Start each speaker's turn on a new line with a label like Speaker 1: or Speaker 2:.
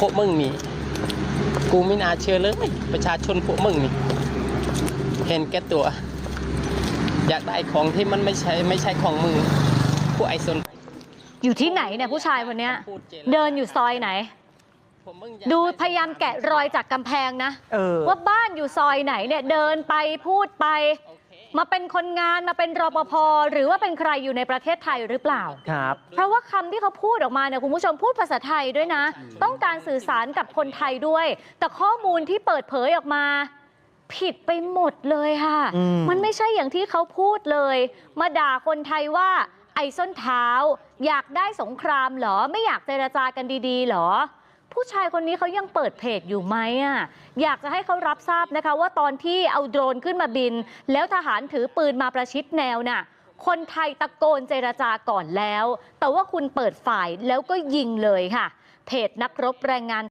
Speaker 1: พวกมึงนี่ กูไม่น่าเชื่อเลย ประชาชนพวกมึงนี่ เห็นแก่ตัว อยากได้ของที่มันไม่ใช่ไม่ใช่ของมึง พวกไอ้สน
Speaker 2: อยู่ที่ไหนเนี่ยผู้ชายคนเนี้ย เดินอยู่ซอยไหน
Speaker 1: พวกมึงอยาก
Speaker 2: ดู
Speaker 1: ไพ
Speaker 2: ยายามแกะรอยจากกำแพงนะ
Speaker 3: เออ
Speaker 2: ว่าบ้านอยู่ซอยไหนเนี่ยเดินไปพูดไป
Speaker 1: โอเค
Speaker 2: มาเป็นคนงานมาเป็นรปภหรือว่าเป็นใครอยู่ในประเทศไทยหรือเปล่า
Speaker 3: ครับ
Speaker 2: เพราะว่าคำที่เขาพูดออกมาเนี่ยคุณผู้ชมพูดภาษาไทยด้วยนะ ต้องการสื่อสารกับคนไทยด้วย แต่ข้อมูลที่เปิดเผยออกมา ผิดไปหมดเลยค่ะ
Speaker 3: อืม
Speaker 2: มันไม่ใช่อย่างที่เขาพูดเลย มาด่าคนไทยว่าไอ้ส้นเท้า อยากได้สงครามเหรอ ไม่อยากเจรจากันดีๆ เหรอ ผู้ชายคนนี้เขายังเปิดเพจอยู่ไหมอะอยากจะให้เขารับทราบนะคะ ว่าตอนที่เอาโดรนขึ้นมาบิน แล้วทหารถือปืนมาประชิดแนวน่ะ คนไทยตะโกนเจรจาก่อนแล้ว แต่ว่าคุณเปิดฝ่ายแล้วก็ยิงเลยค่ะ เพจนักรบแรงงาน